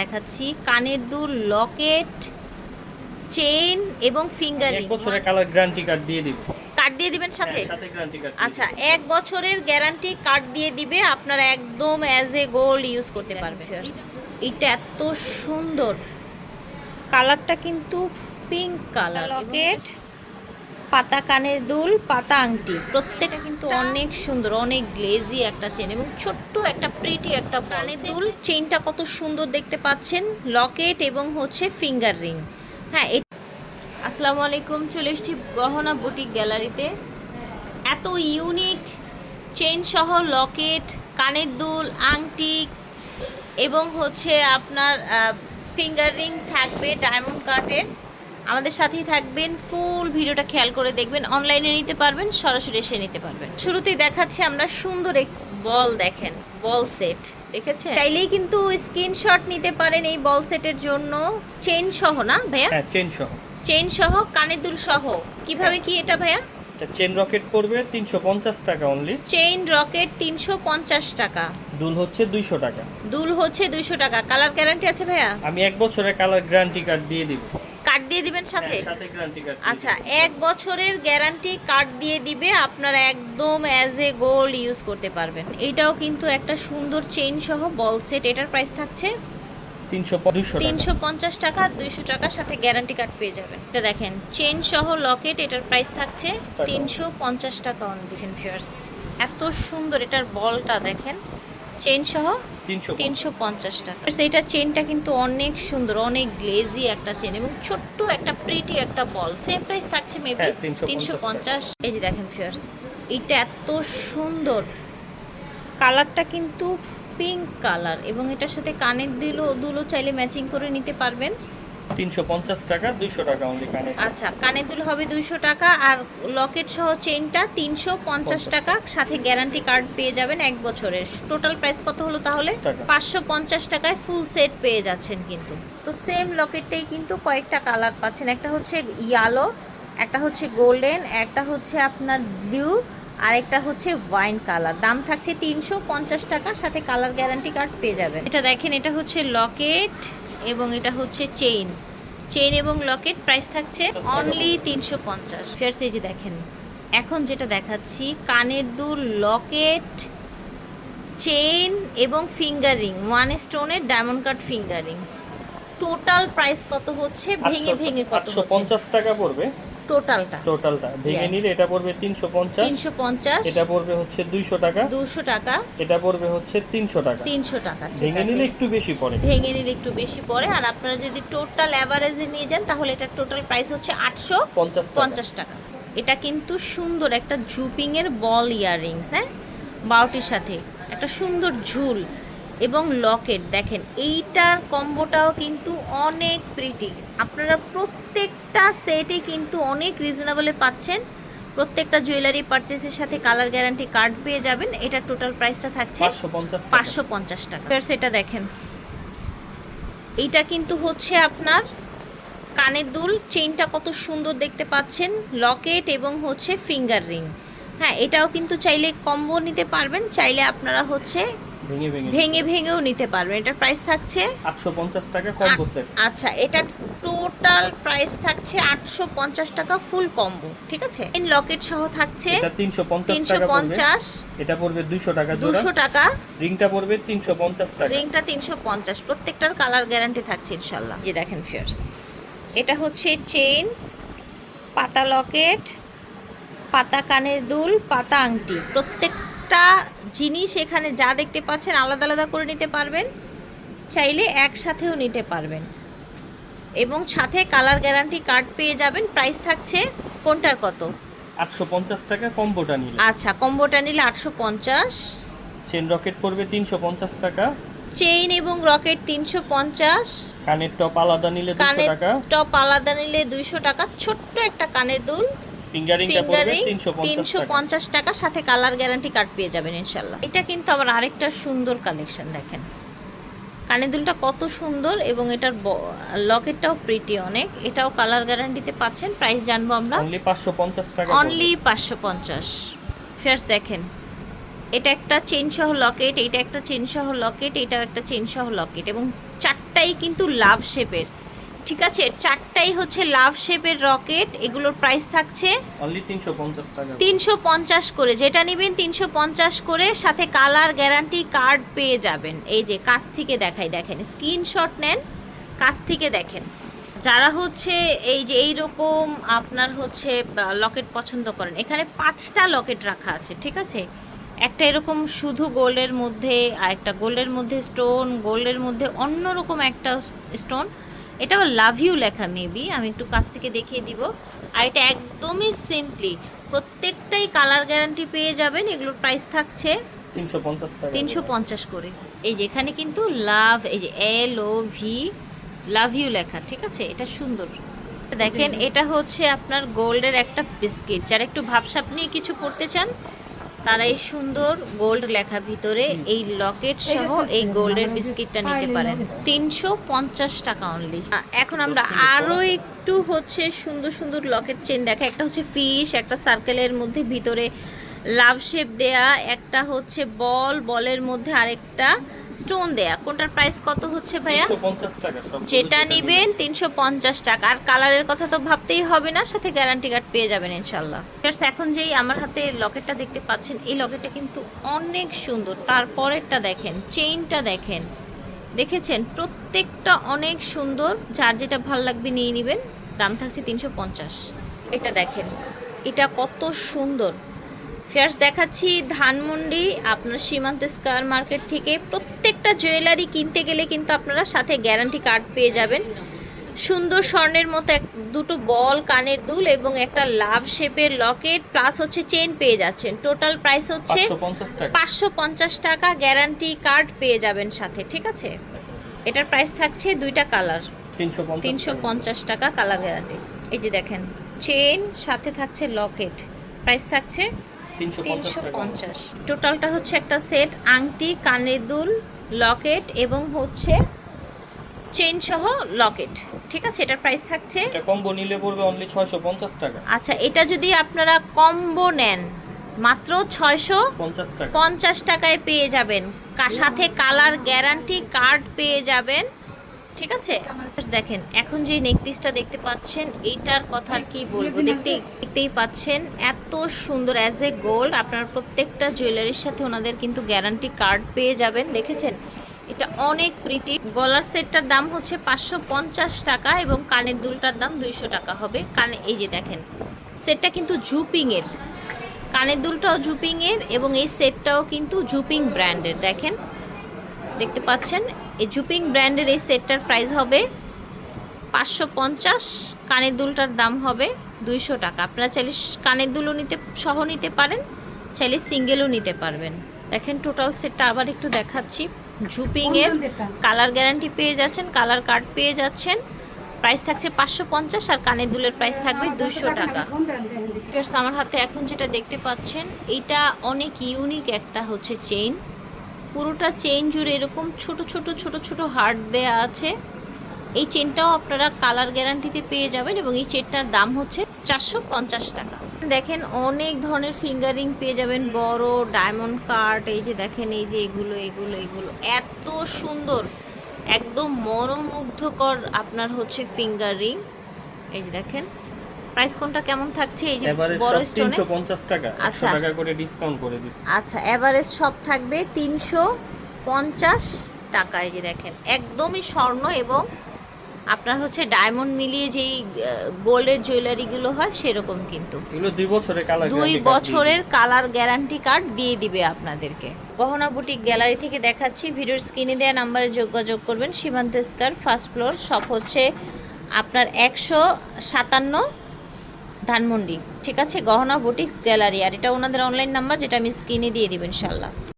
দেখাচ্ছি। কানের দুল লকেট চেইন এবং ফিঙ্গারিং। এক বছরের কালার গ্যারান্টি কার্ড দিয়ে দিব। কার্ড দিয়ে দিবেন সাথে? হ্যাঁ, সাথে গ্যারান্টি কার্ড আচ্ছা এক বছরের গ্যারান্টি কার্ড দিয়ে দিবে আপনারা একদম অ্যাজ এ গোল্ড ইউজ করতে পারবেন। এটা এত সুন্দর। কালারটা কিন্তু পিঙ্ক কালার লকেট পাতা কানের দুল পাতা আংটি। প্রত্যেকটা কিন্তু অনেক সুন্দর অনেক গ্লেজি একটা চেন এবং ছোট্ট একটা প্রিটি একটা কানের দুল। চেনটা কত সুন্দর দেখতে পাচ্ছেন। লকেট এবং হচ্ছে ফিঙ্গার রিং হ্যাঁ আসসালামু আলাইকুম চলে এসেছি গহনা বুটিক গ্যালারিতে এত ইউনিক চেন সহ লকেট কানের দুল আংটি এবং হচ্ছে আপনার ফিঙ্গার রিং থাকবে ডায়মন্ড কাটের আমাদের সাথেই থাকবেন ফুল ভিডিওটা খেয়াল করে দেখবেন অনলাইনে নিতে পারবেন সরাসরি এসে নিতে পারবেন। শুরুতেই দেখাচ্ছি আমরা সুন্দর এক বল দেখেন বল সেট দেখেছেন? চাইলেই কিন্তু স্ক্রিনশট নিতে পারেন এই বল সেটের জন্য। চেন সহ না ভাইয়া? হ্যাঁ চেন সহ। চেন সহ কানের দুল সহ। কীভাবে কি এটা ভাইয়া? এটা চেন রকেট পড়বে তিনশো পঞ্চাশ টাকা অনলি চেইন রকেট তিনশো পঞ্চাশ টাকা। দুল হচ্ছে দুইশো টাকা। দুল হচ্ছে দুইশো টাকা। কালার গ্যারান্টি আছে ভাইয়া? আমি এক বছরের কালার গ্যারান্টি কার্ড দিয়ে দিব। কার্ড দিয়ে দিবেন সাথে? হ্যাঁ, সাথে আচ্ছা এক বছরের গ্যারান্টি কার্ড দিয়ে দিবে আপনারা একদম অ্যাজ এ গোল্ড ইউজ করতে পারবেন। এটাও কিন্তু একটা সুন্দর চেইন সহ বল সেট এটার প্রাইস থাকছে তিনশো পঞ্চাশ টাকা দুইশো টাকার সাথে গ্যারান্টি কার্ড পেয়ে যাবেন। এটা দেখেন চেইন সহ লকেট এটার প্রাইস থাকছে তিনশো পঞ্চাশ টাকা অন দেখেন ফিয়ার্স এত সুন্দর এটার বলটা দেখেন। চেইন সহ তিনশো পঞ্চাশ। টাকা। সেইটা চেনটা কিন্তু অনেক সুন্দর অনেক গ্লেজি একটা চেন এবং ছোট্ট একটা প্রিটি একটা বল সেম প্রাইস থাকছে মেবি হ্যাঁ, 350 তিনশো পঞ্চাশ। এই যে দেখেন ফিয়ার্স এটা এত সুন্দর। কালারটা কিন্তু পিঙ্ক কালার এবং এটার সাথে কানের দিলো দুলো চাইলে ম্যাচিং করে নিতে পারবেন। তিনশো পঞ্চাশ টাকা দুইশো টাকা অনলি কানে। আচ্ছা কানের দুল হবে দুইশো টাকা আর লকেট সহ তিনশো পঞ্চাশ টাকা সাথে গ্যারান্টি কার্ড পেয়ে যাবেন এক বছরের। টোটাল প্রাইস কত হলো তাহলে? টাকা। পাঁচশো পঞ্চাশ টাকায় ফুল সেট পেয়ে যাচ্ছেন কিন্তু। তো সেম লকেটটাই কিন্তু কয়েকটা কালার পাচ্ছেন। একটা হচ্ছে ইয়ালো একটা হচ্ছে গোল্ডেন একটা হচ্ছে আপনার ব্লু আর একটা হচ্ছে ওয়াইন কালার। দাম থাকছে তিনশো পঞ্চাশ টাকা সাথে কালার গ্যারান্টি কার্ড পেয়ে যাবেন। এটা দেখেন এটা হচ্ছে লকেট এবং এটা হচ্ছে চেইন। চেইন এবং লকেট প্রাইস থাকছে অনলি তিনশো পঞ্চাশ। এই যে দেখেন এখন যেটা দেখাচ্ছি কানের দুল লকেট চেইন এবং ফিঙ্গারিং ওয়ান স্টোনের diamond cut finger ring total price কত হচ্ছে? ভেঙে ভেঙে কত হচ্ছে? পঞ্চাশ টাকা পড়বে। টোটালটা। টোটালটা। ভেঙে নিলে এটা পড়বে তিনশো পঞ্চাশ। তিনশো পঞ্চাশ। এটা পড়বে হচ্ছে দুইশো টাকা। দুশো টাকা। এটা পড়বে হচ্ছে তিনশো টাকা। তিনশো টাকা ঠিক ভেঙে নিলে একটু বেশি পড়ে। ভেঙে নিলে একটু বেশি পড়ে। আর আপনারা যদি টোটাল অ্যাভারেজে নিয়ে যান তাহলে এটার টোটাল প্রাইস হচ্ছে আটশো পঞ্চাশ টাকা। পঞ্চাশ টাকা। এটা কিন্তু সুন্দর একটা জুপিং এর বল ইয়াররিংস হ্যাঁ? বাউটির সাথে। একটা সুন্দর ঝুল। এবং লকেট। দেখেন এইটার কম্বোটাও কিন্তু অনেক প্রিটি আপনারা প্রত্যেকটা সেটে কিন্তু অনেক রিজনেবলে পাচ্ছেন। প্রত্যেকটা জুয়েলারি পারচেসের সাথে কালার গ্যারান্টি কার্ড পেয়ে যাবেন। এটার টোটাল প্রাইসটা থাকছে পাঁচশো পঞ্চাশ টাকা। সেটা দেখেন। এইটা কিন্তু হচ্ছে আপনার কানের দুল। চেইনটা কত সুন্দর দেখতে পাচ্ছেন। লকেট এবং হচ্ছে ফিঙ্গার রিং হ্যাঁ এটাও কিন্তু চাইলে কম্বো নিতে পারবেন। চাইলে আপনারা হচ্ছে ভেঙে ভেঙে ভেঙে ভেঙেও নিতে পারবেন এটার প্রাইস থাকছে আটশো পঞ্চাশ টাকা কম্বো সেট আচ্ছা এটা টোটাল প্রাইস থাকছে আটশো পঞ্চাশ টাকা ফুল কম্বো ঠিক আছে? লকেট সহ থাকছে এটা তিনশো পঞ্চাশ তিনশো টাকা পড়বে। পঞ্চাশ। এটা পড়বে দুইশো টাকা জোড়া। দুশো টাকা। রিংটা পড়বে তিনশো পঞ্চাশ টাকা। রিংটা তিনশো পঞ্চাশ। প্রত্যেকটার কালার গ্যারান্টি থাকছে ইনশাল্লাহ। যে দেখেন ফিয়ার্স এটা হচ্ছে চেইন পাতা লকেট পাতা কানের দুল পাতা আংটি। প্রত্যেকটা জিনিস এখানে যা দেখতে পাচ্ছেন আলাদা আলাদা করে নিতে পারবেন চাইলে একসাথেও নিতে পারবেন। এবং সাথে কালার গ্যারান্টি কার্ড পেয়ে যাবেন। প্রাইস থাকছে কোনটার কত? আটশো পঞ্চাশ টাকা কম্বোটা নিলে। আচ্ছা কম্বোটা নিলে আটশো পঞ্চাশ। চেন রকেট পড়বে তিনশো পঞ্চাশ টাকা। চেইন এবং রকেট তিনশো পঞ্চাশ। কানের টপ আলাদা নিলে কানের টপ আলাদা নিলে দুইশো টাকা। ছোট্ট একটা কানের দুল। ফিঙ্গারিংটা পড়বে ফিঙ্গারিং তিনশো পঞ্চাশ তিনশো টাকা সাথে কালার গ্যারান্টি কার্ড পেয়ে যাবেন ইনশাল্লাহ। এটা কিন্তু আবার আরেকটা সুন্দর কালেকশন দেখেন। কানের দুলটা কত সুন্দর এবং এটার লকেটটাও প্রিটি অনেক। এটাও কালার গ্যারান্টিতে পাচ্ছেন প্রাইস জানব আমরা। অনলি পাঁচশো পঞ্চাশ টাকা অনলি পাঁচশো পঞ্চাশ। দেখেন এটা একটা চেন সহ লকেট এইটা একটা চেন সহ লকেট এটাও একটা চেন সহ লকেট এবং চারটাই কিন্তু লাভ শেপের ঠিক আছে চারটাই হচ্ছে লাভ শেপের রকেট এগুলোর প্রাইস থাকছে অনলি তিনশো পঞ্চাশ টাকা। তিনশো পঞ্চাশ করে যেটা নেবেন তিনশো পঞ্চাশ করে সাথে কালার গ্যারান্টি কার্ড পেয়ে যাবেন। এই যে কাছ থেকে দেখাই দেখেন স্ক্রিনশট নেন কাছ থেকে দেখেন। যারা হচ্ছে এই যে এই রকম আপনার হচ্ছে লকেট পছন্দ করেন এখানে পাঁচটা লকেট রাখা আছে ঠিক আছে? একটা এরকম শুধু গোল্ডের মধ্যে আর একটা গোল্ডের মধ্যে স্টোন গোল্ডের মধ্যে অন্যরকম একটা স্টোন এটা লাভ ইউ লেখা মেবি আমি একটু কাছ থেকে দেখিয়ে দিব। আর এটা একদমই সিম্পলি প্রত্যেকটাই কালার গ্যারান্টি পেয়ে যাবেন এগুলোর প্রাইস থাকছে তিনশো পঞ্চাশ করে। এই যে এখানে কিন্তু লাভ এই যে এল ও ভি লাভ ইউ লেখা ঠিক আছে? এটা সুন্দর। দেখেন এটা হচ্ছে আপনার গোল্ডের একটা বিস্কিট যারা একটু ভাবসাপ নিয়ে কিছু করতে চান তারা এই সুন্দর গোল্ড লেখা ভিতরে এই লকেট সহ এই গোল্ডের বিস্কিটটা নিতে পারেন। তিনশো পঞ্চাশ টাকা অনলি এখন আমরা আরও একটু হচ্ছে সুন্দর সুন্দর লকেট চেন দেখা একটা হচ্ছে ফিশ একটা সার্কেলের মধ্যে ভিতরে লাভ শেপ দেয়া একটা হচ্ছে বল বলের মধ্যে আরেকটা স্টোন দেয়া। কোনটার প্রাইস কত হচ্ছে ভাইয়া? যেটা নেবেন তিনশো পঞ্চাশ টাকা। আর কালারের কথা তো ভাবতেই হবে না সাথে গ্যারান্টি কার্ড পেয়ে যাবেন ইনশাল্লাহ এখন যেই আমার হাতে লকেটটা দেখতে পাচ্ছেন এই লকেটটা কিন্তু অনেক সুন্দর। তারপরেরটা দেখেন চেইনটা দেখেন। দেখেছেন? প্রত্যেকটা অনেক সুন্দর। যার যেটা ভালো লাগবে নিয়ে নেবেন। দাম থাকছে তিনশো পঞ্চাশ। এটা দেখেন এটা কত সুন্দর। ফেয়ার্স দেখাচ্ছি ধানমন্ডি আপনার সীমান্ত স্কয়ার মার্কেট থেকে প্রত্যেকটা জুয়েলারি কিনতে গেলে কিন্তু আপনারা সাথে গ্যারান্টি কার্ড পেয়ে যাবেন। সুন্দর স্বর্ণের মতো এক দুটো বল কানের দুল এবং একটা লাভ শেপের লকেট প্লাস হচ্ছে চেন পেয়ে যাচ্ছেন। টোটাল প্রাইস হচ্ছে পাঁচশো পঞ্চাশ টাকা। গ্যারান্টি কার্ড পেয়ে যাবেন সাথে ঠিক আছে? এটার প্রাইস থাকছে দুইটা কালার। তিনশো তিনশো পঞ্চাশ টাকা কালার গ্যারান্টি। এই যে দেখেন চেন সাথে থাকছে লকেট। প্রাইস থাকছে তিনশো পঞ্চাশ টোটালটা হচ্ছে একটা সেট আংটি কানের দুল লকেট এবং হচ্ছে চেন সহ লকেট ঠিক আছে? এটার প্রাইস থাকছে এটা কম্বো নিলে পড়বে অনলি ছয়শো পঞ্চাশ টাকা। আচ্ছা এটা যদি আপনারা কম্বো নেন মাত্র ছয়শো পঞ্চাশ টাকা। পঞ্চাশ টাকায় পেয়ে যাবেন। সাথে কালার গ্যারান্টি কার্ড পেয়ে যাবেন। ঠিক আছে? দেখেন এখন যে নেক পিসটা দেখতে পাচ্ছেন এইটার কথা কি বলব? দেখতে দেখতেই পাচ্ছেন এত সুন্দর অ্যাজ এ গোল্ড আপনার প্রত্যেকটা জুয়েলারির সাথে ওনাদের কিন্তু গ্যারান্টি কার্ড পেয়ে যাবেন দেখেছেন? এটা অনেক প্রিটি গলার সেটটার দাম হচ্ছে পাঁচশো পঞ্চাশ টাকা এবং কানের দুলটার দাম দুইশো টাকা হবে। কানে এই যে দেখেন সেটটা কিন্তু জুপিংয়ের কানের দুলটাও জুপিংয়ের এবং এই সেটটাও কিন্তু জুপিং ব্র্যান্ডের দেখেন? দেখতে পাচ্ছেন এই জুপিং ব্র্যান্ডের এই সেটটার প্রাইস হবে পাঁচশো পঞ্চাশ কানের দুলটার দাম হবে দুইশো টাকা। আপনারা চাইলে কানের দুলও নিতে সহ নিতে পারেন চাইলে সিঙ্গেলও নিতে পারবেন। দেখেন টোটাল সেটটা আবার একটু দেখাচ্ছি। জুপিংয়ের কালার গ্যারান্টি পেয়ে যাচ্ছেন কালার কার্ড পেয়ে যাচ্ছেন। প্রাইস থাকছে পাঁচশো পঞ্চাশ আর কানের দুলের প্রাইস থাকবে দুইশো টাকা। আমার হাতে এখন যেটা দেখতে পাচ্ছেন এটা অনেক ইউনিক একটা হচ্ছে চেইন পুরোটা চেন জুড়ে এরকম ছোট ছোট ছোট ছোট হার্ট দেয়া আছে। এই চেনটাও আপনারা কালার গ্যারান্টিতে পেয়ে যাবেন এবং এই চেনটার দাম হচ্ছে চারশো পঞ্চাশ টাকা। দেখেন অনেক ধরনের ফিঙ্গারিং পেয়ে যাবেন, বড় ডায়মন্ড কার্ড এই যে দেখেন, এই যে এগুলো এগুলো এগুলো। এত সুন্দর, একদম মনোমুগ্ধকর আপনার হচ্ছে ফিঙ্গারিং এই যে দেখেন প্রাইস কোনটা কেমন থাকছে? এই যে বড় স্টোনে তিনশো পঞ্চাশ টাকা একশো আচ্ছা। টাকা করে ডিসকাউন্ট করে দিচ্ছি আচ্ছা এভারেজ সব থাকবে তিনশো পঞ্চাশ টাকা এই যে দেখেন। একদমই স্বর্ণ এবং আপনার হচ্ছে ডায়মন্ড মিলিয়ে যেই গোল্ডের জুয়েলারিগুলো হয় সেরকম কিন্তু। এগুলো দুই বছরের কালার দুই বছরের কালার গ্যারান্টি কার্ড দিয়ে দিবে আপনাদেরকে। গহনা বুটিক গ্যালারি থেকে দেখাচ্ছি ভিডিওর স্ক্রিনে দেওয়া নাম্বারে যোগাযোগ করবেন। সীমান্ত স্কার ফার্স্ট ফ্লোর সব হচ্ছে আপনার একশো সাতান্ন ধানমন্ডি। ঠিক আছে? গহনা, বুটিক্স, গ্যালারি। আর এটা ওনাদের অনলাইন নাম্বার যেটা আমি স্ক্রিনে দিয়ে দিবেন ইনশাল্লাহ